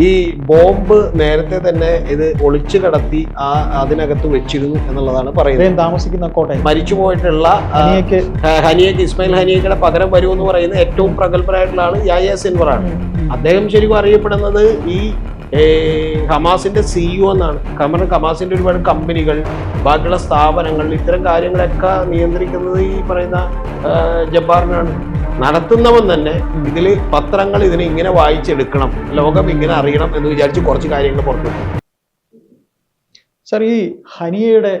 ഈ ബോംബ് നേരത്തെ തന്നെ ഇത് ഒളിച്ചു കടത്തി ആ അതിനകത്ത് വെച്ചിരുന്നു എന്നുള്ളതാണ് പറയുന്നത്. താമസിക്കുന്ന കോട്ടയം. മരിച്ചു പോയിട്ടുള്ള ആ, ഹനിയക്ക് ഇസ്മായിൽ ഹനിയക്കയുടെ പകരം എന്ന് പറയുന്ന ഏറ്റവും പ്രഗത്ഭരായിട്ടുള്ള ആൾ യായ സിൻവറാണ് അദ്ദേഹം ശരിക്കും അറിയപ്പെടുന്നത് ഈ ഹമാസിന്റെ സിഇഒ എന്നാണ്. കാരണം ഹമാസിന്റെ ഒരുപാട് കമ്പനികൾ ബാക്കിയുള്ള സ്ഥാപനങ്ങൾ ഇത്തരം കാര്യങ്ങളൊക്കെ നിയന്ത്രിക്കുന്നത് ഈ പറയുന്ന ജബ്ബാറിനാണ്. നടത്തുന്നവൻ തന്നെ ഇതിൽ പത്രങ്ങൾ ഇതിനെ ഇങ്ങനെ വായിച്ചെടുക്കണം ലോകം ഇങ്ങനെ അറിയണം എന്ന് വിചാരിച്ച് കുറച്ച് കാര്യങ്ങൾ പുറത്തു. സർ ഈ ഹനിയയുടെ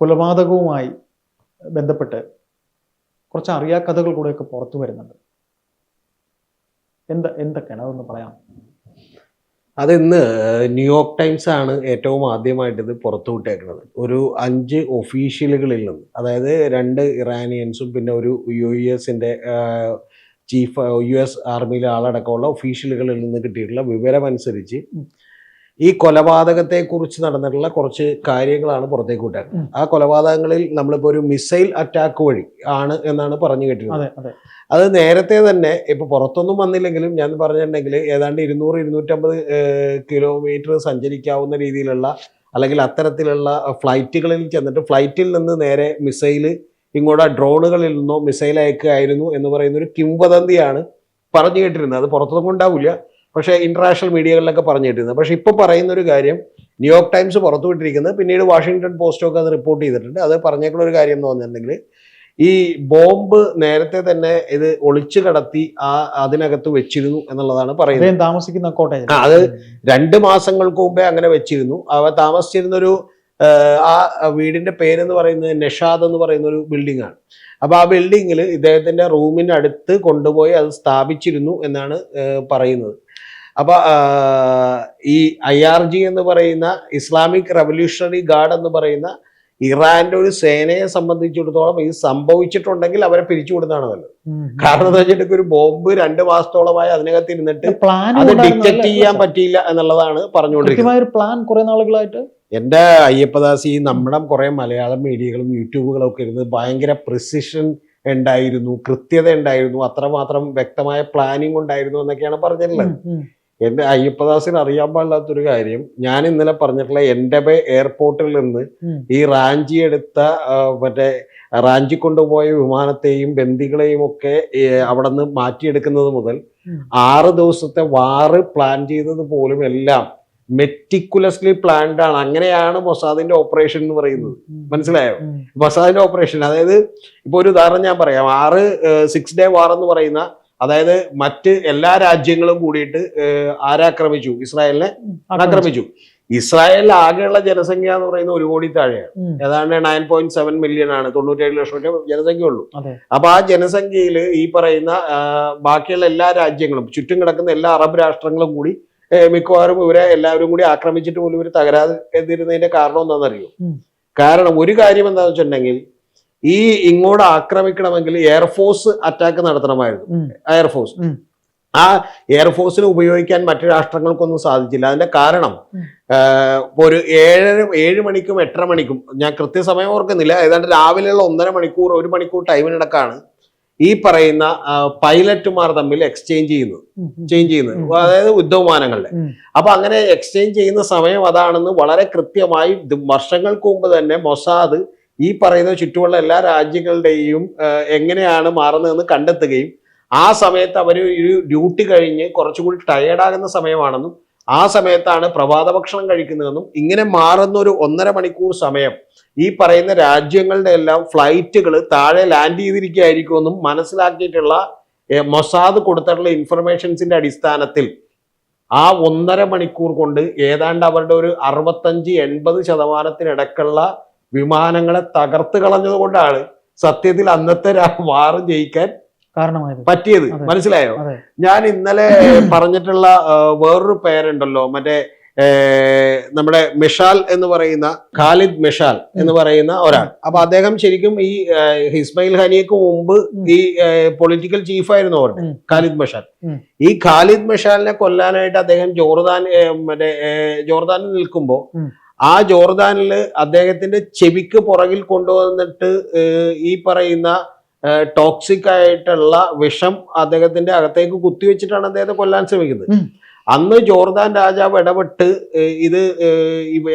കൊലപാതകവുമായി ബന്ധപ്പെട്ട് കുറച്ച് അറിയാ കഥകൾ കൂടെയൊക്കെ പുറത്തു വരുന്നുണ്ട്. എന്താ എന്തൊക്കെയാണ്? അതൊന്ന് പറയാം അത് ഇന്ന് ന്യൂയോർക്ക് ടൈംസ് ആണ് ഏറ്റവും ആദ്യമായിട്ട് ഇത് പുറത്തുവിട്ടേക്കുന്നത് ഒരു അഞ്ച് ഒഫീഷ്യലുകളിൽ നിന്ന് അതായത് രണ്ട് ഇറാനിയൻസും പിന്നെ ഒരു യു എസിന്റെ ചീഫ് യു എസ് ആർമിയിലെ ആളടക്കമുള്ള ഒഫീഷ്യലുകളിൽ നിന്ന് കിട്ടിയിട്ടുള്ള വിവരമനുസരിച്ച്. ഈ കൊലപാതകത്തെക്കുറിച്ച് നടന്നിട്ടുള്ള കുറച്ച് കാര്യങ്ങളാണ് പുറത്തേക്ക് വിട്ടത്. ആ കൊലപാതകങ്ങളിൽ നമ്മളിപ്പോൾ ഒരു മിസൈൽ അറ്റാക്ക് വഴി ആണ് എന്നാണ് പറഞ്ഞു കേട്ടിരുന്നത്. അത് നേരത്തെ തന്നെ ഇപ്പൊ പുറത്തൊന്നും വന്നില്ലെങ്കിലും ഞാൻ പറഞ്ഞിട്ടുണ്ടെങ്കിൽ ഏതാണ്ട് ഇരുന്നൂറ് ഇരുന്നൂറ്റമ്പത് കിലോമീറ്റർ സഞ്ചരിക്കാവുന്ന രീതിയിലുള്ള അല്ലെങ്കിൽ അത്തരത്തിലുള്ള ഫ്ലൈറ്റുകളിൽ ചെന്നിട്ട് ഫ്ലൈറ്റിൽ നിന്ന് നേരെ മിസൈൽ ഇങ്ങോട്ട് ഡ്രോണുകളിൽ നിന്നോ മിസൈൽ അയക്കുകയായിരുന്നു എന്ന് പറയുന്ന ഒരു കിംവദന്തിയാണ് പറഞ്ഞു കേട്ടിരുന്നത്. അത് പുറത്തൊന്നും ഉണ്ടാവില്ല. പക്ഷേ ഇന്റർനാഷണൽ മീഡിയകളിലൊക്കെ പറഞ്ഞു കേട്ടിരുന്നത് പക്ഷേ ഇപ്പോൾ പറയുന്ന ഒരു കാര്യം ന്യൂയോർക്ക് ടൈംസ് പുറത്തുവിട്ടിരിക്കുന്നത് പിന്നീട് വാഷിങ്ടൺ പോസ്റ്റൊക്കെ അത് റിപ്പോർട്ട് ചെയ്തിട്ടുണ്ട്. അത് പറഞ്ഞേക്കുള്ളൊരു കാര്യം എന്ന് പറഞ്ഞിട്ടുണ്ടെങ്കിൽ ഈ ബോംബ് നേരത്തെ തന്നെ ഇത് ഒളിച്ചു കടത്തി ആ അതിനകത്ത് വെച്ചിരുന്നു എന്നുള്ളതാണ് പറയുന്നത്. താമസിക്കുന്ന കോട്ടയം അത് രണ്ട് മാസങ്ങൾക്ക് മുമ്പേ അങ്ങനെ വെച്ചിരുന്നു. അവ താമസിച്ചിരുന്ന ഒരു ആ വീടിന്റെ പേരെന്ന് പറയുന്നത് നെഷാദ് എന്ന് പറയുന്ന ഒരു ബിൽഡിംഗ് ആണ്. അപ്പൊ ആ ബിൽഡിങ്ങിൽ ഇദ്ദേഹത്തിന്റെ റൂമിന്റെ അടുത്ത് കൊണ്ടുപോയി അത് സ്ഥാപിച്ചിരുന്നു എന്നാണ് പറയുന്നത്. അപ്പൊ ഈ ഐ ആർ ജി എന്ന് പറയുന്ന ഇസ്ലാമിക് റവല്യൂഷണറി ഗാർഡ് എന്ന് പറയുന്ന ഇറാന്റെ ഒരു സേനയെ സംബന്ധിച്ചിടത്തോളം ഇത് സംഭവിച്ചിട്ടുണ്ടെങ്കിൽ അവരെ പിരിച്ചുവിടുന്നതാണ് നല്ലത് കാരണം എന്താ വെച്ചിട്ട് ഒരു ബോംബ് രണ്ട് മാസത്തോളമായി അതിനകത്ത് ഇരുന്നിട്ട് അത് ഡിറ്റക്ട് ചെയ്യാൻ പറ്റിയില്ല എന്നുള്ളതാണ് പറഞ്ഞുകൊണ്ടിരിക്കുന്നത്. പ്ലാൻ കുറെ നാളുകളായിട്ട്? എന്റെ അയ്യപ്പദാസി നമ്മുടെ കുറെ മലയാളം മീഡിയകളും യൂട്യൂബുകളും ഒക്കെ ഇരുന്ന് ഭയങ്കര പ്രിസിഷൻ ഉണ്ടായിരുന്നു കൃത്യത ഉണ്ടായിരുന്നു അത്രമാത്രം വ്യക്തമായ പ്ലാനിങ് ഉണ്ടായിരുന്നു എന്നൊക്കെയാണ് പറഞ്ഞിട്ടുള്ളത്. എന്റെ അയ്യപ്പദാസിന് അറിയാൻ പാടില്ലാത്തൊരു കാര്യം ഞാൻ ഇന്നലെ പറഞ്ഞിട്ടുള്ള എന്റെ എയർപോർട്ടിൽ നിന്ന് ഈ റാഞ്ചി എടുത്ത മറ്റേ റാഞ്ചി കൊണ്ടുപോയ വിമാനത്തെയും ബന്ദികളെയും ഒക്കെ അവിടെ നിന്ന് മാറ്റിയെടുക്കുന്നത് മുതൽ ആറ് ദിവസത്തെ വാറ് പ്ലാൻ ചെയ്തത് പോലും എല്ലാം മെറ്റിക്കുലസ്ലി പ്ലാൻഡ് ആണ്. അങ്ങനെയാണ് മൊസാദിന്റെ ഓപ്പറേഷൻ എന്ന് പറയുന്നത്. മനസ്സിലായോ? മൊസാദിന്റെ ഓപ്പറേഷൻ അതായത് ഇപ്പൊ ഒരു ഉദാഹരണം ഞാൻ പറയാം. ആറ് സിക്സ് ഡേ വാർ എന്ന് പറയുന്ന അതായത് മറ്റ് എല്ലാ രാജ്യങ്ങളും കൂടിയിട്ട് ആരാക്രമിച്ചു. ഇസ്രായേലിനെ ആക്രമിച്ചു. ഇസ്രായേലിൽ ആകെയുള്ള ജനസംഖ്യ എന്ന് പറയുന്നത് ഒരു കോടി താഴെയാണ്. ഏതാണ്ട് നയൻ പോയിന്റ് സെവൻ മില്യൺ ആണ്. തൊണ്ണൂറ്റേഴ് ലക്ഷം ജനസംഖ്യ ഉള്ളൂ അപ്പൊ ആ ജനസംഖ്യയിൽ ഈ പറയുന്ന ബാക്കിയുള്ള എല്ലാ രാജ്യങ്ങളും ചുറ്റും കിടക്കുന്ന എല്ലാ അറബ് രാഷ്ട്രങ്ങളും കൂടി മിക്കവാറും ഇവരെ എല്ലാവരും കൂടി ആക്രമിച്ചിട്ട് പോലും ഇവർ തകരാതിരുന്നതിന്റെ കാരണം എന്താണെന്നറിയോ? കാരണം ഒരു കാര്യം എന്താണെന്ന് വെച്ചിട്ടുണ്ടെങ്കിൽ ഈ ഇങ്ങോട്ട് ആക്രമിക്കണമെങ്കിൽ എയർഫോഴ്സ് അറ്റാക്ക് നടത്തണമായിരുന്നു. എയർഫോഴ്സ് ആ എയർഫോഴ്സിന് ഉപയോഗിക്കാൻ മറ്റു രാഷ്ട്രങ്ങൾക്കൊന്നും സാധിച്ചില്ല. അതിന്റെ കാരണം ഒരു ഏഴര ഏഴ് മണിക്കും എട്ടര മണിക്കും ഞാൻ കൃത്യസമയം ഓർക്കുന്നില്ല. ഏതാണ്ട് രാവിലെയുള്ള ഒന്നര മണിക്കൂർ ഒരു മണിക്കൂർ ടൈമിനിടക്കാണ് ഈ പറയുന്ന പൈലറ്റുമാർ തമ്മിൽ എക്സ്ചേഞ്ച് ചെയ്യുന്നത്. ചേഞ്ച് ചെയ്യുന്നത്. അതായത് യുദ്ധവിമാനങ്ങളുടെ. അപ്പൊ അങ്ങനെ എക്സ്ചേഞ്ച് ചെയ്യുന്ന സമയം അതാണെന്ന് വളരെ കൃത്യമായി വർഷങ്ങൾക്ക് മുമ്പ് തന്നെ മൊസാദ് ഈ പറയുന്ന ചുറ്റുമുള്ള എല്ലാ രാജ്യങ്ങളുടെയും എങ്ങനെയാണ് മാറുന്നതെന്ന് കണ്ടെത്തുകയും ആ സമയത്ത് അവർ ഒരു ഡ്യൂട്ടി കഴിഞ്ഞ് കുറച്ചുകൂടി ടയേർഡാകുന്ന സമയമാണെന്നും ആ സമയത്താണ് പ്രഭാത ഭക്ഷണം കഴിക്കുന്നതെന്നും ഇങ്ങനെ മാറുന്ന ഒരു ഒന്നര മണിക്കൂർ സമയം ഈ പറയുന്ന രാജ്യങ്ങളുടെ എല്ലാം ഫ്ലൈറ്റുകൾ താഴെ ലാൻഡ് ചെയ്തിരിക്കുകയായിരിക്കുമെന്നും മനസ്സിലാക്കിയിട്ടുള്ള മൊസാദ് കൊടുത്തിട്ടുള്ള ഇൻഫർമേഷൻസിന്റെ അടിസ്ഥാനത്തിൽ ആ ഒന്നര മണിക്കൂർ കൊണ്ട് ഏതാണ്ട് അവരുടെ ഒരു അറുപത്തഞ്ച് എൺപത് ശതമാനത്തിനിടക്കുള്ള വിമാനങ്ങളെ തകർത്ത് കളഞ്ഞതുകൊണ്ടാണ് സത്യത്തിൽ അന്നത്തെ വാറും ജയിക്കാൻ കാരണമായത്. പറ്റിയത്. മനസ്സിലായോ? ഞാൻ ഇന്നലെ പറഞ്ഞിട്ടുള്ള വേറൊരു പേരുണ്ടല്ലോ. മറ്റേ നമ്മുടെ മിഷാൽ എന്ന് പറയുന്ന ഖാലിദ് മിഷാൽ എന്ന് പറയുന്ന ഒരാൾ. അപ്പൊ അദ്ദേഹം ശരിക്കും ഈ ഇസ്മായിൽ ഖാനിയക്ക് മുമ്പ് ഈ പൊളിറ്റിക്കൽ ചീഫായിരുന്നു അവർ. ഖാലിദ് മഷാൽ. ഈ ഖാലിദ് മഷാലിനെ കൊല്ലാനായിട്ട് അദ്ദേഹം ജോർദാൻ മറ്റേ ജോർദാനിൽ നിൽക്കുമ്പോൾ. ആ ജോർദാനിൽ അദ്ദേഹത്തിന്റെ ചെവിക്ക് പുറകിൽ കൊണ്ടുവന്നിട്ട് ഈ പറയുന്ന ടോക്സിക് ആയിട്ടുള്ള വിഷം അദ്ദേഹത്തിന്റെ അകത്തേക്ക് കുത്തിവെച്ചിട്ടാണ് അദ്ദേഹത്തെ കൊല്ലാൻ ശ്രമിക്കുന്നത്. അന്ന് ജോർദാൻ രാജാവ് ഇടപെട്ട് ഇത്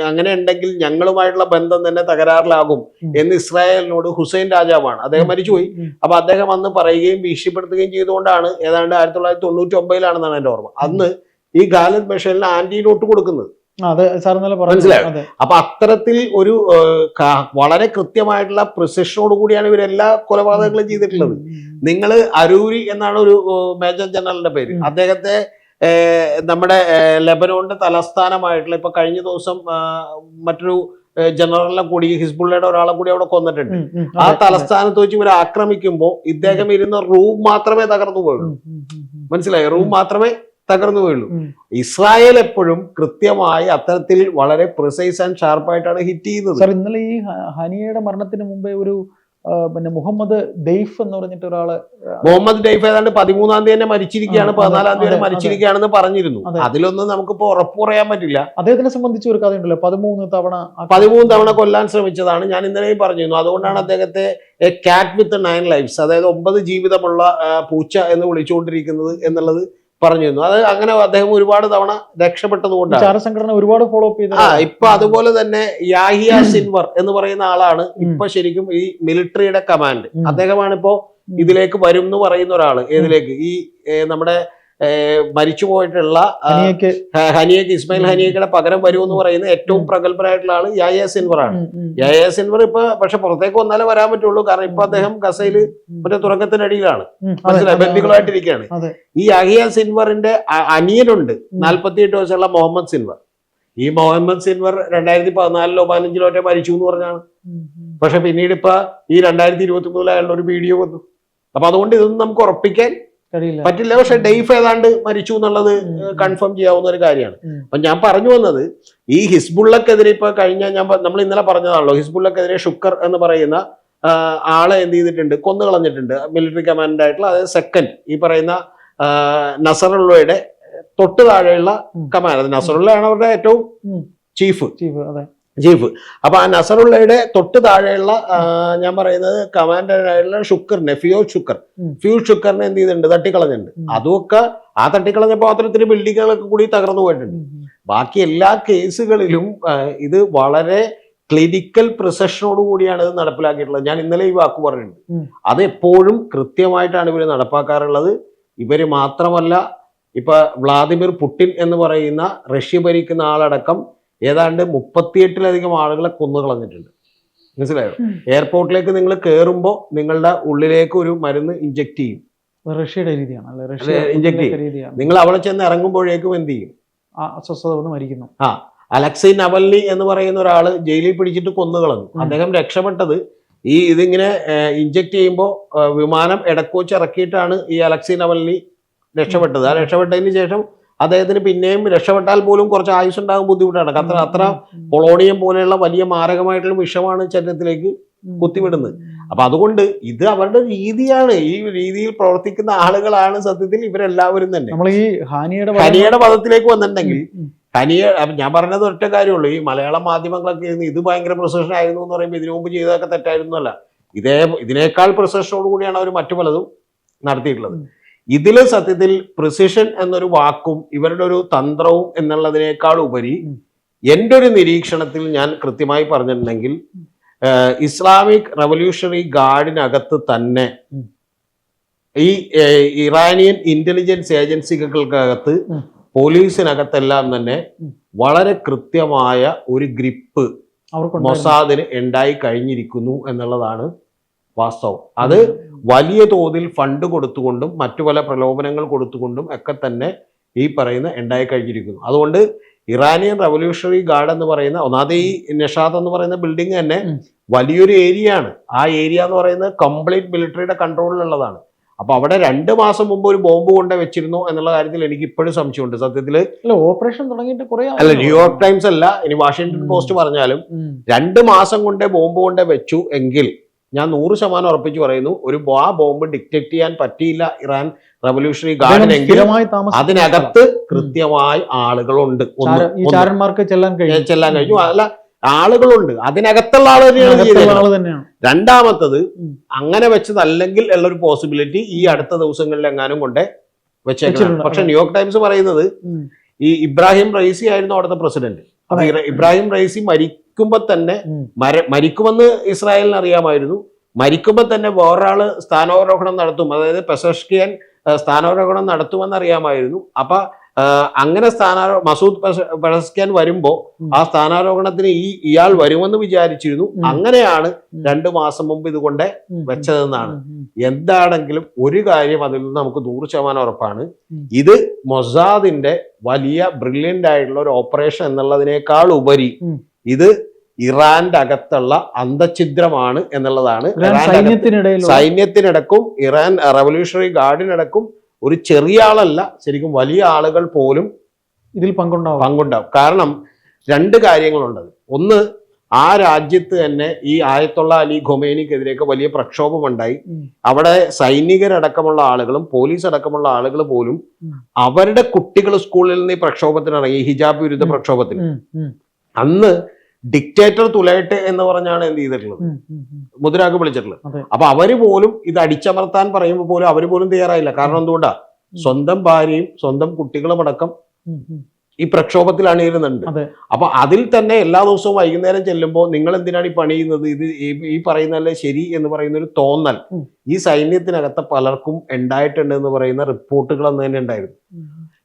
അങ്ങനെ ഉണ്ടെങ്കിൽ ഞങ്ങളുമായിട്ടുള്ള ബന്ധം തന്നെ തകരാറിലാകും എന്ന് ഇസ്രായേലിനോട് ഹുസൈൻ രാജാവാണ്. അദ്ദേഹം മരിച്ചുപോയി. അപ്പൊ അദ്ദേഹം അന്ന് പറയുകയും ഭീഷണിപ്പെടുത്തുകയും ചെയ്തുകൊണ്ടാണ് ഏതാണ്ട് ആയിരത്തി തൊള്ളായിരത്തി തൊണ്ണൂറ്റി ഒമ്പതിലാണെന്നാണ് എന്റെ ഓർമ്മ. അന്ന് ഈ ഗാലത് ബഷേലിന് ആന്റിനോട്ട് കൊടുക്കുന്നത്. മനസ്സിലായോ? അപ്പൊ അത്തരത്തിൽ ഒരു വളരെ കൃത്യമായിട്ടുള്ള പ്രിസിഷനോട് കൂടിയാണ് ഇവരെല്ലാ കൊലപാതകങ്ങളും ചെയ്തിട്ടുള്ളത്. നിങ്ങൾ അരൂരി എന്നാണ് ഒരു മേജർ ജനറലിന്റെ പേര്. അദ്ദേഹത്തെ നമ്മുടെ ലബനോണിന്റെ തലസ്ഥാനമായിട്ടുള്ള ഇപ്പൊ കഴിഞ്ഞ ദിവസം മറ്റൊരു ജനറലിനെ കൂടി ഹിസ്ബുള്ളയുടെ ഒരാളെ കൂടി അവിടെ കൊന്നിട്ടുണ്ട്. ആ. തലസ്ഥാനത്ത് വെച്ച് ഇവർ ആക്രമിക്കുമ്പോൾ ഇദ്ദേഹം ഇരുന്ന റൂം മാത്രമേ തകർന്നു പോയുള്ളൂ. മനസ്സിലായി? റൂം മാത്രമേ തകർന്നു പോയുള്ളൂ ഇസ്രായേൽ എപ്പോഴും കൃത്യമായി അത്തരത്തിൽ വളരെ പ്രിസൈസ് ആൻഡ് ഷാർപ്പായിട്ടാണ് ഹിറ്റ് ചെയ്യുന്നത്. സാർ ഇന്നലെ ഈ ഹനിയയുടെ മരണത്തിന് മുമ്പേ ഒരു പിന്നെ മുഹമ്മദ് ഡെയ്ഫ് എന്ന് പറഞ്ഞിട്ട് ഒരാൾ മുഹമ്മദ് ഡെയ്ഫ് ഏതാണ്ട് പതിമൂന്നാം തീയതി തന്നെ മരിച്ചിരിക്കുകയാണ് പതിനാലാം തീയതി മരിച്ചിരിക്കുകയാണെന്ന് പറഞ്ഞിരുന്നു. അതെ. അതിലൊന്നും നമുക്കിപ്പോ ഉറപ്പ് പറയാൻ പറ്റില്ല. അദ്ദേഹത്തിനെ സംബന്ധിച്ച് ഒരു കഥയുണ്ടല്ലോ പതിമൂന്ന് തവണ പതിമൂന്ന് തവണ കൊല്ലാൻ ശ്രമിച്ചതാണ്. ഞാൻ ഇന്നലെയും പറഞ്ഞിരുന്നു. അതുകൊണ്ടാണ് അദ്ദേഹത്തെ എ കാറ്റ് വിത്ത് നയൻ ലൈഫ്സ് അതായത് ഒമ്പത് ജീവിതമുള്ള പൂച്ച എന്ന് വിളിച്ചുകൊണ്ടിരിക്കുന്നത് എന്നുള്ളത് പറഞ്ഞിരുന്നു. അത് അങ്ങനെ അദ്ദേഹം ഒരുപാട് തവണ രക്ഷപ്പെട്ടത് രക്ഷപ്പെട്ടതുകൊണ്ടാണ്. ചാരസംഘടന ഒരുപാട് ഫോളോ അപ്പ് ചെയ്ത ആ ഇപ്പൊ അതുപോലെ തന്നെ യാഹിയ സിൻവർ എന്ന് പറയുന്ന ആളാണ് ഇപ്പൊ ശരിക്കും ഈ മിലിറ്ററിയുടെ കമാൻഡ്. അദ്ദേഹമാണ് ഇപ്പോ ഇതിലേക്ക് വരും എന്ന് പറയുന്ന ഒരാൾ. ഏതിലേക്ക്? ഈ നമ്മുടെ മരിച്ചുപോയിട്ടുള്ള ഹനിയക്ക് ഇസ്മയിൽ ഹനിയക്ക് ഇസ്മായിൽ ഉം. പകരം വരൂ എന്ന് പറയുന്ന ഏറ്റവും ഉം. പ്രഗത്ഭരായിട്ടുള്ള ആൾ യായ സിൻവർ ആണ്. ഉം, ഉം, യായ സിൻവർ ഇപ്പൊ പക്ഷെ പുറത്തേക്ക് വന്നാലേ വരാൻ പറ്റുള്ളൂ. കാരണം ഇപ്പൊ അദ്ദേഹം ഗസയിൽ ഉം, മറ്റേ തുറക്കത്തിനടിയിലാണ് ബന്ധുക്കളായിട്ടിരിക്കുകയാണ് മനസ്സിലായി. ഈ യാഹിയ സിൻവറിന്റെ അനിയനുണ്ട്. നാൽപ്പത്തിയെട്ട് വയസ്സുള്ള മുഹമ്മദ് സിൻവർ. ഈ മുഹമ്മദ് സിൻവർ രണ്ടായിരത്തി പതിനാലിലോ പതിനഞ്ചിലോ ഒറ്റ മരിച്ചു എന്ന് പറഞ്ഞാണ്. പക്ഷെ പിന്നീട് ഇപ്പൊ ഈ രണ്ടായിരത്തി ഇരുപത്തി മൂന്നിൽ അയാളുടെ ഒരു വീഡിയോ വന്നു. അപ്പൊ അതുകൊണ്ട് ഇതൊന്നും നമുക്ക് ഉറപ്പിക്കാൻ പറ്റില്ല. പക്ഷെ ഡെയ്ഫ് ഏതാണ്ട് മരിച്ചു എന്നുള്ളത്. കൺഫേം ചെയ്യാവുന്ന ഒരു കാര്യമാണ്. അപ്പൊ ഞാൻ പറഞ്ഞു വന്നത് ഈ ഹിസ്ബുള്ളക്കെതിരെ ഇപ്പൊ കഴിഞ്ഞ ഞാൻ നമ്മൾ ഇന്നലെ പറഞ്ഞതാണല്ലോ ഹിസ്ബുള്ളക്കെതിരെ ഷുക്കർ എന്ന് പറയുന്ന ആളെ എന്ത് ചെയ്തിട്ടുണ്ട് കൊന്നു കളഞ്ഞിട്ടുണ്ട്. മിലിറ്ററി കമാൻഡ് ആയിട്ടുള്ള അതായത് സെക്കൻഡ് ഈ പറയുന്ന നസറുള്ളയുടെ തൊട്ട് താഴെയുള്ള. കമാൻഡ് നസറുള്ളയാണ് അവരുടെ ഏറ്റവും ചീഫ് ചീഫ് അതെ. ചീഫ് അപ്പോൾ ആ നസറുള്ളയുടെ തൊട്ട് താഴെയുള്ള ഞാൻ പറയുന്നത് കമാൻഡറായുള്ള ഷുക്കറിനെ ഫിയോ ഷുക്കർ. ഫ്യൂ ഷുക്കറിനെ എന്ത് ചെയ്തിട്ടുണ്ട് തട്ടിക്കളഞ്ഞിട്ടുണ്ട്. അതുമൊക്കെ ആ തട്ടിക്കളഞ്ഞപ്പോൾ അത്തരത്തിൽ ബിൽഡിങ്ങുകളൊക്കെ കൂടി തകർന്നു പോയിട്ടുണ്ട്. ബാക്കി എല്ലാ കേസുകളിലും ഇത് വളരെ ക്ലിനിക്കൽ പ്രിസഷനോട് കൂടിയാണ് ഇത് നടപ്പിലാക്കിയിട്ടുള്ളത് ഞാൻ ഇന്നലെ ഈ വാക്ക് പറഞ്ഞിട്ടുണ്ട്. അത് എപ്പോഴും കൃത്യമായിട്ടാണ് ഇവർ നടപ്പാക്കാറുള്ളത് ഇവർ മാത്രമല്ല ഇപ്പൊ വ്ളാദിമിർ പുട്ടിൻ എന്ന് പറയുന്ന റഷ്യ ഭരിക്കുന്ന ആളടക്കം ഏതാണ്ട് മുപ്പത്തിയെട്ടിലധികം ആളുകളെ കൊന്നു കളഞ്ഞിട്ടുണ്ട്. മനസ്സിലായോ? എയർപോർട്ടിലേക്ക് നിങ്ങൾ കയറുമ്പോൾ നിങ്ങളുടെ ഉള്ളിലേക്ക് ഒരു മരുന്ന് ഇഞ്ചെക്ട് ചെയ്യും. റഷ്യയുടെ രീതിയാണ് ഇഞ്ചെക്ട് രീതിയാണ്. നിങ്ങൾ അവിടെ ചെന്ന് ഇറങ്ങുമ്പോഴേക്കും എന്ത് ചെയ്യും? അസ്വസ്ഥത വന്ന് മരിക്കുന്നു. ആ അലക്സൈ നവൽനി എന്ന് പറയുന്ന ഒരാൾ ജയിലിൽ പിടിച്ചിട്ട് കൊന്നു കളഞ്ഞു. അദ്ദേഹം രക്ഷപ്പെട്ടത് ഈ ഇതിങ്ങനെ ഇഞ്ചെക്ട് ചെയ്യുമ്പോൾ വിമാനം ഇടക്കോച്ച് ഇറക്കിയിട്ടാണ് ഈ അലക്സി നവൽനി രക്ഷപ്പെട്ടത്. ആ രക്ഷപ്പെട്ടതിന് ശേഷം അദ്ദേഹത്തിന് പിന്നെയും രക്ഷപ്പെട്ടാൽ പോലും കുറച്ച് ആയുസ് ഉണ്ടാകും ബുദ്ധിമുട്ടാണ് അത്ര അത്ര പൊളോണിയം പോലെയുള്ള വലിയ മാരകമായിട്ടുള്ള വിഷമാണ് ശരീരത്തിലേക്ക് കുത്തിവിടുന്നത്. അപ്പൊ അതുകൊണ്ട് ഇത് അവരുടെ രീതിയാണ്. ഈ രീതിയിൽ പ്രവർത്തിക്കുന്ന ആളുകളാണ് സത്യത്തിൽ ഇവരെല്ലാവരും തന്നെ. നമ്മൾ ഈ ഹാനിയുടെ ഹനിയുടെ പദത്തിലേക്ക് വന്നിട്ടുണ്ടെങ്കിൽ. ഹനിയ ഞാൻ പറഞ്ഞത് ഒറ്റ കാര്യമുള്ളൂ. ഈ മലയാള മാധ്യമങ്ങളൊക്കെ ഇരുന്ന് ഇത് ഭയങ്കര പ്രൊസഷൻ ആയിരുന്നു എന്ന് പറയുമ്പോൾ ഇതിനു മുമ്പ് ചെയ്തതൊക്കെ തെറ്റായിരുന്നു അല്ല ഇതേ ഇതിനേക്കാൾ പ്രൊസഷനോട് കൂടിയാണ് അവർ മറ്റു പലതും നടത്തിയിട്ടുള്ളത്. ഉം. ഇതിൽ സത്യത്തിൽ പ്രിസിഷൻ എന്നൊരു വാക്കും ഇവരുടെ ഒരു തന്ത്രവും എന്നുള്ളതിനേക്കാൾ ഉപരി എന്റെ ഒരു നിരീക്ഷണത്തിൽ ഞാൻ കൃത്യമായി പറഞ്ഞിട്ടുണ്ടെങ്കിൽ ഇസ്ലാമിക് റവല്യൂഷണറി ഗാർഡിനകത്ത് തന്നെ ഈ ഇറാനിയൻ ഇന്റലിജൻസ് ഏജൻസികൾക്കകത്ത്. പോലീസിനകത്തെല്ലാം തന്നെ വളരെ കൃത്യമായ ഒരു ഗ്രിപ്പ്. മൊസാദിന് ഉണ്ടായി കഴിഞ്ഞിരിക്കുന്നു എന്നുള്ളതാണ് വാസ്തവം. അത് വലിയ തോതിൽ ഫണ്ട് കൊടുത്തുകൊണ്ടും മറ്റു പല പ്രലോഭനങ്ങൾ കൊടുത്തുകൊണ്ടും ഒക്കെ തന്നെ ഈ പറയുന്ന ഉണ്ടായി കഴിഞ്ഞിരിക്കുന്നു. അതുകൊണ്ട് ഇറാനിയൻ റവല്യൂഷണറി ഗാർഡ് എന്ന് പറയുന്ന ഒന്നാമത് ഈ നിഷാദ് എന്ന് പറയുന്ന ബിൽഡിംഗ് തന്നെ വലിയൊരു ഏരിയ ആണ്. ആ ഏരിയ എന്ന് പറയുന്നത് കംപ്ലീറ്റ് മിലിറ്ററിയുടെ കൺട്രോളിലുള്ളതാണ് അപ്പൊ അവിടെ രണ്ട് മാസം മുമ്പ് ഒരു ബോംബ് കൊണ്ട് വെച്ചിരുന്നു എന്നുള്ള കാര്യത്തിൽ എനിക്ക് ഇപ്പോഴും സംശയമുണ്ട്. സത്യത്തിൽ ഓപ്പറേഷൻ തുടങ്ങിയിട്ട് കുറെ അല്ല ന്യൂയോർക്ക് ടൈംസ് അല്ല ഇനി വാഷിംഗ്ടൺ പോസ്റ്റ് പറഞ്ഞാലും രണ്ട് മാസം കൊണ്ടേ ബോംബ് കൊണ്ട് വെച്ചു എങ്കിൽ ഞാൻ നൂറ് ശതമാനം ഉറപ്പിച്ച് പറയുന്നു. ഒരു ആ ബോംബ് ഡിറ്റക്ട് ചെയ്യാൻ പറ്റിയില്ല ഇറാൻ റവല്യൂഷണറി ഗാർഡിനെങ്കിലും അതിനകത്ത് കൃത്യമായി ആളുകളുണ്ട്. ചാരന്മാർക്ക് ചെല്ലാൻ കഴിഞ്ഞു ചെല്ലാൻ കഴിഞ്ഞു അല്ല ആളുകളുണ്ട്. അതിനകത്തുള്ള ആൾ തന്നെയാണ് ആൾ തന്നെയാണ്. രണ്ടാമത്തത് അങ്ങനെ വെച്ചതല്ലെങ്കിൽ ഉള്ള ഒരു പോസിബിലിറ്റി ഈ അടുത്ത ദിവസങ്ങളിൽ എങ്ങാനും കൊണ്ട് വെച്ചേക്കാം പക്ഷെ. ന്യൂയോർക്ക് ടൈംസ് പറയുന്നത് ഈ ഇബ്രാഹിം റൈസി ആയിരുന്നു അവിടുത്തെ പ്രസിഡന്റ്. ഇബ്രാഹിം റൈസി മരിക്കുമ്പോ തന്നെ. മര മരിക്കുമെന്ന് ഇസ്രായേലിന് അറിയാമായിരുന്നു. മരിക്കുമ്പോൾ തന്നെ വേറൊരാൾ സ്ഥാനാരോഹണം നടത്തും. അതായത് പെസഷ്കിയൻ സ്ഥാനാരോഹണം നടത്തുമെന്ന് അറിയാമായിരുന്നു. അപ്പൊ അങ്ങനെ സ്ഥാനാരോ മസൂദ് പെസ- വരുമ്പോൾ വരുമ്പോ ആ സ്ഥാനാരോഹണത്തിന് ഈ ഇയാൾ വരുമെന്ന് വിചാരിച്ചിരുന്നു. അങ്ങനെയാണ്. രണ്ടു മാസം മുമ്പ് ഇത് കൊണ്ട് വെച്ചതെന്നാണ്. എന്താണെങ്കിലും ഒരു കാര്യം അതിൽ നിന്ന് നമുക്ക് നൂറ് ശതമാനം ഉറപ്പാണ്. ഇത് മൊസാദിന്റെ വലിയ ബ്രില്യന്റ് ആയിട്ടുള്ള ഒരു ഓപ്പറേഷൻ എന്നുള്ളതിനേക്കാൾ ഉപരി ഇത് ഇറാന്റെ അകത്തുള്ള അന്തഛിദ്രമാണ് എന്നുള്ളതാണ്. സൈന്യത്തിനടക്കും ഇറാൻ റവല്യൂഷണറി ഗാർഡിനടക്കും ഒരു ചെറിയ ആളല്ല ശരിക്കും വലിയ ആളുകൾ പോലും ഇതിൽ പങ്കുണ്ടാവും. പങ്കുണ്ടാവും. കാരണം രണ്ട് കാര്യങ്ങളുണ്ട് ഒന്ന് ആ രാജ്യത്ത് തന്നെ ഈ ആയത്തുള്ള അലി ഖൊമേനിക്കെതിരെയൊക്കെ വലിയ പ്രക്ഷോഭമുണ്ടായി. ഉണ്ടായി അവിടെ സൈനികരടക്കമുള്ള ആളുകളും പോലീസ് അടക്കമുള്ള ആളുകൾ പോലും അവരുടെ കുട്ടികൾ സ്കൂളിൽ നിന്ന് ഈ പ്രക്ഷോഭത്തിനിറങ്ങി ഹിജാബ് വിരുദ്ധ പ്രക്ഷോഭത്തിന്. അന്ന് ഡിക്റ്റേറ്റർ തുലയട്ടെ എന്ന് പറഞ്ഞാണ് എന്ത് ചെയ്തിട്ടുള്ളത്. മുദ്രാക്ക് വിളിച്ചിട്ടുള്ളത്. അപ്പൊ അവർ പോലും ഇത് അടിച്ചമർത്താൻ പറയുമ്പോൾ പോലും അവർ പോലും തയ്യാറായില്ല. കാരണം എന്തുകൊണ്ടാ? സ്വന്തം ഭാര്യയും സ്വന്തം കുട്ടികളും അടക്കം. ഈ പ്രക്ഷോഭത്തിൽ അണിയിരുന്നുണ്ട് അപ്പൊ അതിൽ തന്നെ എല്ലാ ദിവസവും വൈകുന്നേരം ചെല്ലുമ്പോൾ നിങ്ങൾ എന്തിനാണ് ഈ പണിയുന്നത് ഇത് ഈ- പറയുന്നല്ലേ പറയുന്നതല്ലേ ശരി എന്ന് പറയുന്ന ഒരു തോന്നൽ ഈ സൈന്യത്തിനകത്ത് പലർക്കും ഉണ്ടായിട്ടുണ്ട് എന്ന് പറയുന്ന റിപ്പോർട്ടുകൾ അന്ന് തന്നെ ഉണ്ടായിരുന്നു.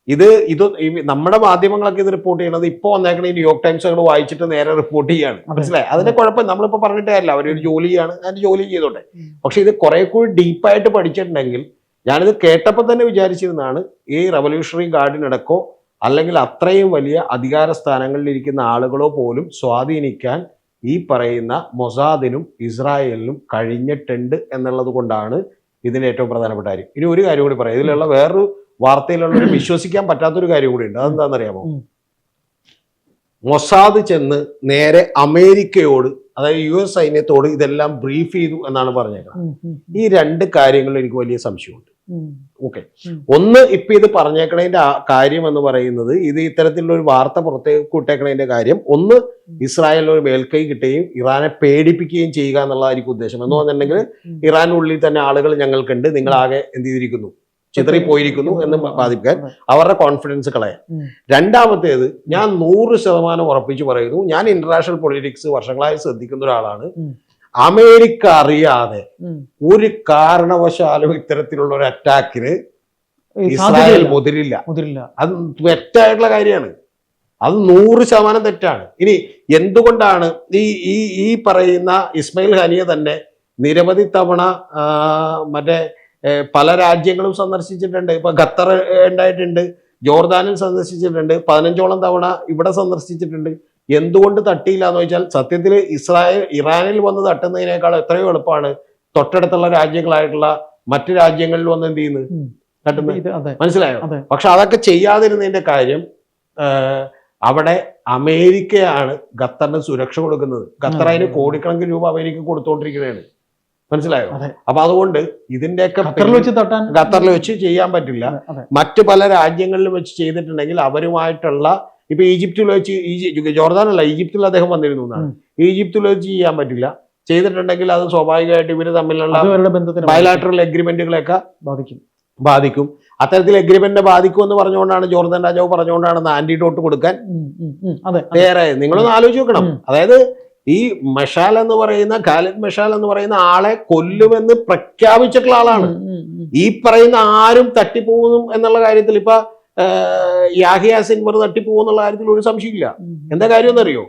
ഇത് ഇത് നമ്മുടെ മാധ്യമങ്ങളൊക്കെ ഇത് റിപ്പോർട്ട് ചെയ്യണത് ഇപ്പൊ വന്നേക്കണ ഈ ന്യൂയോർക്ക് ടൈംസ് അങ്ങനെ വായിച്ചിട്ട് നേരെ റിപ്പോർട്ട് ചെയ്യാണ്. മനസ്സിലായി? അതിന്റെ കുഴപ്പം നമ്മളിപ്പോ പറഞ്ഞിട്ടേ അല്ല അവരൊരു ജോലിയാണ് അതിന്റെ ജോലി ചെയ്തോട്ടെ. പക്ഷെ ഇത് കുറെ കൂടി ഡീപ്പായിട്ട് പഠിച്ചിട്ടുണ്ടെങ്കിൽ ഞാനിത് കേട്ടപ്പോൾ തന്നെ വിചാരിച്ചിരുന്നാണ് ഈ റവല്യൂഷണറി ഗാർഡിനടക്കോ അല്ലെങ്കിൽ അത്രയും വലിയ അധികാര സ്ഥാനങ്ങളിൽ ഇരിക്കുന്ന ആളുകളോ പോലും സ്വാധീനിക്കാൻ ഈ പറയുന്ന മൊസാദിനും ഇസ്രായേലിനും കഴിഞ്ഞിട്ടുണ്ട് എന്നുള്ളത് കൊണ്ടാണ് ഇതിന് ഏറ്റവും പ്രധാനപ്പെട്ട കാര്യം. ഇനി ഒരു കാര്യം കൂടി പറയാം. ഇതിലുള്ള വേറൊരു വാർത്തയിലുള്ള ഒരു വിശ്വസിക്കാൻ പറ്റാത്തൊരു കാര്യം കൂടി ഉണ്ട് അതെന്താണെന്നറിയാമോ. മൊസാദ് ചെന്ന് നേരെ അമേരിക്കയോട് അതായത് യു എസ് സൈന്യത്തോട് ഇതെല്ലാം ബ്രീഫ് ചെയ്തു എന്നാണ് പറഞ്ഞേക്കുന്നത്. ഈ രണ്ട് കാര്യങ്ങളിൽ എനിക്ക് വലിയ സംശയമുണ്ട്. ഓക്കെ. ഒന്ന് ഇപ്പൊ ഇത് പറഞ്ഞേക്കണതിന്റെ കാര്യം എന്ന് പറയുന്നത് ഇത് ഇത്തരത്തിലുള്ള ഒരു വാർത്ത പുറത്തേക്ക് കൂട്ടേക്കണേന്റെ കാര്യം ഒന്ന് ഇസ്രായേലിന് ഒരു മേൽക്കൈ കിട്ടുകയും ഇറാനെ പേടിപ്പിക്കുകയും ചെയ്യുക എന്നുള്ളതായിരിക്കും ഉദ്ദേശം. എന്ന് പറഞ്ഞിട്ടുണ്ടെങ്കിൽ. ഇറാനുള്ളിൽ തന്നെ ആളുകൾ ഞങ്ങൾക്കുണ്ട്. നിങ്ങളാകെ എന്ത് ചെയ്തിരിക്കുന്നു? ചിതറിപ്പോയിരിക്കുന്നു എന്ന് ബാധിപ്പിക്കാൻ അവരുടെ കോൺഫിഡൻസ് കളയാൻ. രണ്ടാമത്തേത് ഞാൻ നൂറ് ശതമാനം ഉറപ്പിച്ചു പറയുന്നു ഞാൻ ഇന്റർനാഷണൽ പൊളിറ്റിക്സ് വർഷങ്ങളായി ശ്രദ്ധിക്കുന്ന ഒരാളാണ്. അമേരിക്ക അറിയാതെ. ഒരു കാരണവശാലും ഇത്തരത്തിലുള്ള ഒരു അറ്റാക്കിന് ഇസ്രായേൽ മുതിരില്ല. അത് തെറ്റായിട്ടുള്ള കാര്യമാണ്. അത് നൂറ് ശതമാനം തെറ്റാണ്. ഇനി എന്തുകൊണ്ടാണ് ഈ ഈ ഈ പറയുന്ന ഇസ്മയിൽ ഹനിയ തന്നെ നിരവധി തവണ മറ്റേ പല രാജ്യങ്ങളും സന്ദർശിച്ചിട്ടുണ്ട്. ഇപ്പൊ ഖത്തർ ഉണ്ടായിട്ടുണ്ട്. ജോർദാനിൽ സന്ദർശിച്ചിട്ടുണ്ട്. പതിനഞ്ചോളം തവണ ഇവിടെ സന്ദർശിച്ചിട്ടുണ്ട്. എന്തുകൊണ്ട് തട്ടിയില്ല എന്ന് വെച്ചാൽ സത്യത്തിൽ ഇസ്രായേൽ ഇറാനിൽ വന്ന് തട്ടുന്നതിനേക്കാൾ എത്രയോ എളുപ്പമാണ് തൊട്ടടുത്തുള്ള രാജ്യങ്ങളായിട്ടുള്ള മറ്റു രാജ്യങ്ങളിൽ വന്ന് എന്ത് ചെയ്യുന്നത്. തട്ടുന്നത്. മനസ്സിലായോ. പക്ഷെ അതൊക്കെ ചെയ്യാതിരുന്നതിന്റെ കാര്യം അവിടെ അമേരിക്കയാണ് ഖത്തറിന് സുരക്ഷ കൊടുക്കുന്നത്. ഖത്തർ അതിന്. കോടിക്കണക്കിന് രൂപ അമേരിക്ക കൊടുത്തോണ്ടിരിക്കുകയാണ് മനസ്സിലായോ. അപ്പൊ അതുകൊണ്ട് ഇതിന്റെയൊക്കെ ഖത്തറിൽ വെച്ച് തട്ടാൻ ഖത്തറിൽ വെച്ച് ചെയ്യാൻ പറ്റില്ല. മറ്റു പല രാജ്യങ്ങളിലും വെച്ച് ചെയ്തിട്ടുണ്ടെങ്കിൽ അവരുമായിട്ടുള്ള ഇപ്പൊ ഈജിപ്തിൽ വെച്ച് ജോർദാനല്ല ഈജിപ്തിൽ അദ്ദേഹം വന്നിരുന്നു എന്നാണ്. ഈജിപ്തിൽ വെച്ച് ചെയ്യാൻ പറ്റില്ല. ചെയ്തിട്ടുണ്ടെങ്കിൽ അത് സ്വാഭാവികമായിട്ട് ഇവർ തമ്മിലുള്ള ബയലാട്രൽ അഗ്രിമെന്റുകളെയൊക്കെ ബാധിക്കും. ബാധിക്കും. അത്തരത്തിൽ എഗ്രിമെന്റ് ബാധിക്കും എന്ന് പറഞ്ഞുകൊണ്ടാണ് ജോർദാൻ രാജാവ് പറഞ്ഞുകൊണ്ടാണ് ആന്റിഡോട്ട് കൊടുക്കാൻ. തയ്യാറായത്. നിങ്ങളൊന്ന് ആലോചിച്ച് നോക്കണം. അതായത് ഈ മഷാൽ എന്ന് പറയുന്ന ഖാലിദ് മഷാൽ എന്ന് പറയുന്ന ആളെ കൊല്ലുമെന്ന് പ്രഖ്യാപിച്ചിട്ടുള്ള ആളാണ്. ഈ പറയുന്ന ആരും തട്ടിപ്പോകുന്നു എന്നുള്ള കാര്യത്തിൽ ഇപ്പൊ യാഹിയ സിൻവർ തട്ടിപ്പോകും എന്നുള്ള കാര്യത്തിൽ ഒരു സംശയമില്ല. എന്താ കാര്യം എന്നറിയോ.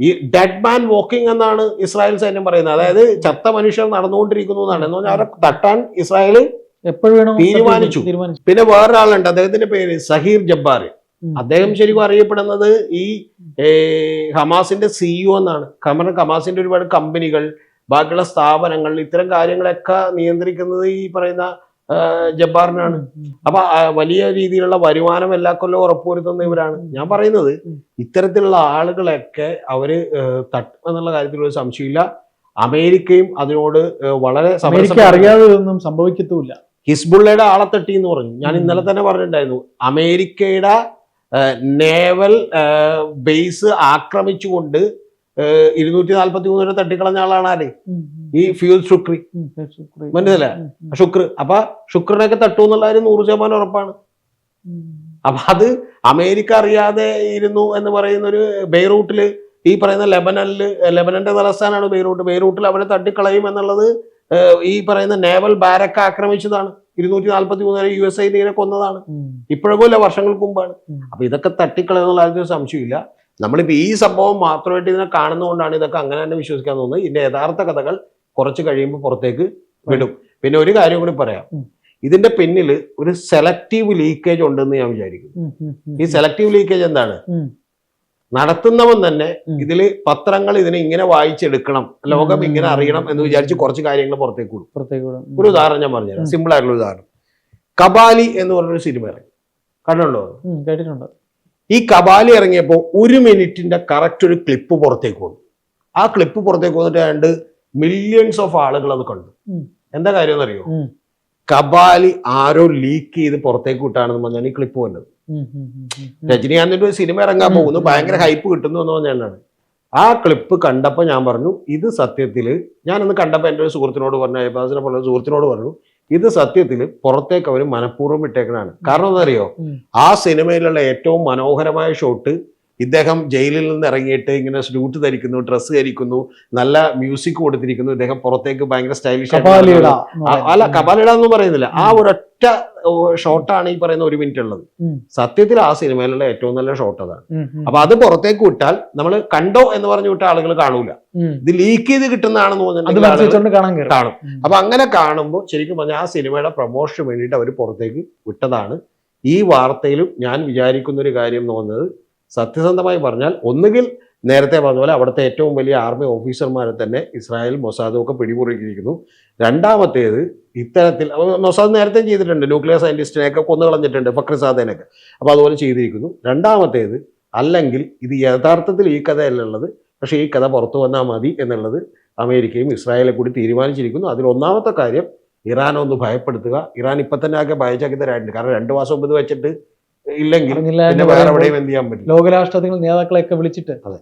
ഈ ഡെഡ് മാൻ വാക്കിംഗ് എന്നാണ് ഇസ്രായേൽ സൈന്യം പറയുന്നത് അതായത് ചത്ത മനുഷ്യർ നടന്നുകൊണ്ടിരിക്കുന്നു എന്നാണ് എന്ന് പറഞ്ഞാൽ അവരെ തട്ടാൻ ഇസ്രായേൽ എപ്പോഴും തീരുമാനിച്ചു. പിന്നെ വേറൊരാളുണ്ട് അദ്ദേഹത്തിന്റെ പേര് സഹീർ ജബ്ബാർ. അദ്ദേഹം ശരിക്കും അറിയപ്പെടുന്നത് ഈ ഹമാസിന്റെ സിഇഒ എന്നാണ്. കാരണം ഹമാസിന്റെ ഒരുപാട് കമ്പനികൾ ബാക്കിയുള്ള സ്ഥാപനങ്ങൾ ഇത്തരം കാര്യങ്ങളൊക്കെ നിയന്ത്രിക്കുന്നത് ഈ പറയുന്ന ജബ്ബാറിനാണ്. അപ്പൊ വലിയ രീതിയിലുള്ള വരുമാനം എല്ലാ കൊല്ലം ഉറപ്പുവരുത്തുന്ന ഇവരാണ്. ഞാൻ പറയുന്നത്. ഇത്തരത്തിലുള്ള ആളുകളൊക്കെ അവർ തട്ടും എന്നുള്ള കാര്യത്തിൽ ഒരു സംശയമില്ല. അമേരിക്കയും അതിനോട് വളരെ അറിയാതെ സംഭവിക്കത്തുമില്ല. ഹിസ്ബുള്ളയുടെ ആളെ തട്ടി എന്ന് പറഞ്ഞു. ഞാൻ ഇന്നലെ തന്നെ പറഞ്ഞിട്ടുണ്ടായിരുന്നു. അമേരിക്കയുടെ നേവൽ ബേസ് ആക്രമിച്ചുകൊണ്ട് ഇരുന്നൂറ്റി നാല്പത്തി മൂന്നിന് തട്ടിക്കളഞ്ഞ ആളാണ് ആര്? ഈ ഫ്യൂൽ ശുക്രി. ഉം, ശുക്ര. ശുക്ർ അപ്പൊ ശുക്രനൊക്കെ തട്ടു എന്നുള്ള കാര്യം നൂറ് ശതമാനം ഉറപ്പാണ്. അപ്പൊ അത് അമേരിക്ക അറിയാതെ ഇരുന്നു എന്ന് പറയുന്ന ഒരു ബെയ്റൂട്ടിൽ ഈ പറയുന്ന ലെബനനിൽ ലെബനന്റെ തലസ്ഥാനാണ് ബെയ്റൂട്ട്. ബെയ്റൂട്ടിൽ അവരെ തട്ടിക്കളയും എന്നുള്ളത് ഈ പറയുന്ന നേവൽ ബാരക്ക ആക്രമിച്ചതാണ്. ഇരുന്നൂറ്റി നാല്പത്തി മൂന്ന് വരെ യു എസ് ഐ ഇങ്ങനെ കൊന്നതാണ്. ഇപ്പോഴൊക്കെ വർഷങ്ങൾക്ക് മുമ്പാണ്. അപ്പൊ ഇതൊക്കെ തട്ടിക്കളയെന്നുള്ള കാര്യത്തിൽ സംശയമില്ല നമ്മളിപ്പോ ഈ സംഭവം മാത്രമായിട്ട് ഇതിനെ കാണുന്നതുകൊണ്ടാണ് ഇതൊക്കെ അങ്ങനെ തന്നെ വിശ്വസിക്കാൻ തോന്നുന്നത്. ഇതിന്റെ യഥാർത്ഥ കഥകൾ കുറച്ച് കഴിയുമ്പോൾ പുറത്തേക്ക് വിടും. പിന്നെ ഒരു കാര്യം കൂടി പറയാം. ഇതിന്റെ പിന്നിൽ ഒരു സെലക്റ്റീവ് ലീക്കേജ് ഉണ്ടെന്ന് ഞാൻ വിചാരിക്കുന്നു. ഈ സെലക്റ്റീവ് ലീക്കേജ് എന്താണ്. നടത്തുന്നവൻ തന്നെ ഇതിൽ ഇതിൽ പത്രങ്ങൾ ഇതിനെ ഇങ്ങനെ വായിച്ചെടുക്കണം ലോകം ഇങ്ങനെ അറിയണം എന്ന് വിചാരിച്ച് കുറച്ച് കാര്യങ്ങൾ പുറത്തേക്ക് വിടും. പുറത്തേക്ക് വിടും. ഒരു ഉദാഹരണം ഞാൻ പറഞ്ഞു തരാം സിമ്പിൾ ആയിട്ടുള്ള ഉദാഹരണം. കബാലി എന്ന് പറഞ്ഞൊരു സിനിമ ഇറങ്ങി. കണ്ടുണ്ടോ കേട്ടിട്ടുണ്ട്. ഈ കബാലി ഇറങ്ങിയപ്പോൾ ഒരു മിനിറ്റിന്റെ കറക്റ്റ് ഒരു ക്ലിപ്പ് പുറത്തേക്ക് വന്നു. ആ ക്ലിപ്പ് പുറത്തേക്ക് വന്നിട്ട് ഏതാണ്ട് മില്യൺസ് ഓഫ് ആളുകൾ അത് കണ്ടു. എന്താ കാര്യം എന്നറിയോ. കബാലി ആരോ ലീക്ക് ചെയ്ത് പുറത്തേക്ക് വിട്ടാണെന്ന് പറഞ്ഞാൽ ഈ ക്ലിപ്പ് വന്നത്. രജനീകാന്തിന്റെ ഒരു സിനിമ ഇറങ്ങാൻ പോകുന്നു. ഭയങ്കര ഹൈപ്പ് കിട്ടുന്നു എന്ന് പറഞ്ഞാണ് ആ ക്ലിപ്പ് കണ്ടപ്പോൾ ഞാൻ പറഞ്ഞു ഇത് സത്യത്തിൽ ഞാനൊന്ന് കണ്ടപ്പോൾ എന്റെ ഒരു സുഹൃത്തിനോട് പറഞ്ഞു അയബാസിനെ പോലെ സുഹൃത്തിനോട് പറഞ്ഞു ഇത് സത്യത്തിൽ പുറത്തേക്ക് അവർ മനഃപൂർവം ഇട്ടേക്കണാണ് കാരണം എന്താ അറിയോ? ആ സിനിമയിലുള്ള ഏറ്റവും മനോഹരമായ ഷോട്ട് ഇദ്ദേഹം ജയിലിൽ നിന്ന് ഇറങ്ങിയിട്ട് ഇങ്ങനെ സ്ലൂട്ട് ധരിക്കുന്നു ഡ്രസ്സ് ധരിക്കുന്നു നല്ല മ്യൂസിക് കൊടുത്തിരിക്കുന്നു. ഇദ്ദേഹം പുറത്തേക്ക് ഭയങ്കര സ്റ്റൈലിഷ് അല്ല. കപാലിട ഒന്നും പറയുന്നില്ല. ആ ഒരൊറ്റ ഷോട്ടാണ് ഈ പറയുന്ന ഒരു മിനിറ്റ് ഉള്ളത്. സത്യത്തിൽ ആ സിനിമയിലുള്ള ഏറ്റവും നല്ല ഷോട്ട് അതാണ്. അപ്പൊ അത് പുറത്തേക്ക് വിട്ടാൽ നമ്മൾ കണ്ടോ എന്ന് പറഞ്ഞു വിട്ട ആളുകൾ കാണൂല. ഇത് ലീക്ക് ചെയ്ത് കിട്ടുന്നതാണെന്ന് തോന്നുന്നുണ്ടെങ്കിൽ കാണും. അപ്പൊ അങ്ങനെ കാണുമ്പോൾ ശരിക്കും പറഞ്ഞാൽ ആ സിനിമയുടെ പ്രൊമോഷന് വേണ്ടിയിട്ട് അവർ പുറത്തേക്ക് വിട്ടതാണ്. ഈ വാർത്തയിലും ഞാൻ വിചാരിക്കുന്ന ഒരു കാര്യം എന്ന് പറയുന്നത് സത്യസന്ധമായി പറഞ്ഞാൽ ഒന്നുകിൽ നേരത്തെ പറഞ്ഞ പോലെ അവിടുത്തെ ഏറ്റവും വലിയ ആർമി ഓഫീസർമാരെ തന്നെ ഇസ്രായേൽ മൊസാദും ഒക്കെ പിടിമുറുക്കിയിരിക്കുന്നു. രണ്ടാമത്തേത് ഇത്തരത്തിൽ മൊസാദ് നേരത്തെ ചെയ്തിട്ടുണ്ട് ന്യൂക്ലിയർ സയന്റിസ്റ്റിനെയൊക്കെ കൊന്നു കളഞ്ഞിട്ടുണ്ട് ഫക്രിസാദേനൊക്കെ അപ്പോൾ അതുപോലെ ചെയ്തിരിക്കുന്നു. രണ്ടാമത്തേത് അല്ലെങ്കിൽ ഇത് യഥാർത്ഥത്തിൽ ഈ കഥയല്ലുള്ളത് പക്ഷേ ഈ കഥ പുറത്തു വന്നാൽ മതി എന്നുള്ളത് അമേരിക്കയും ഇസ്രായേലും കൂടി തീരുമാനിച്ചിരിക്കുന്നു. അതിൽ ഒന്നാമത്തെ കാര്യം ഇറാനെ ഒന്ന് ഭയപ്പെടുത്തുക. ഇറാൻ ഇപ്പം തന്നെ ആകെ ഭയചകിതരായിട്ടുണ്ട്. കാരണം രണ്ട് മാസം മുമ്പ് വെച്ചിട്ട് ഇല്ലെങ്കിൽ പിന്നെ വേറെ എവിടെയും എന്ത് ചെയ്യാൻ പറ്റില്ല ലോകരാഷ്ട്രത്തിൽ നേതാക്കളെയൊക്കെ വിളിച്ചിട്ട് അതെ.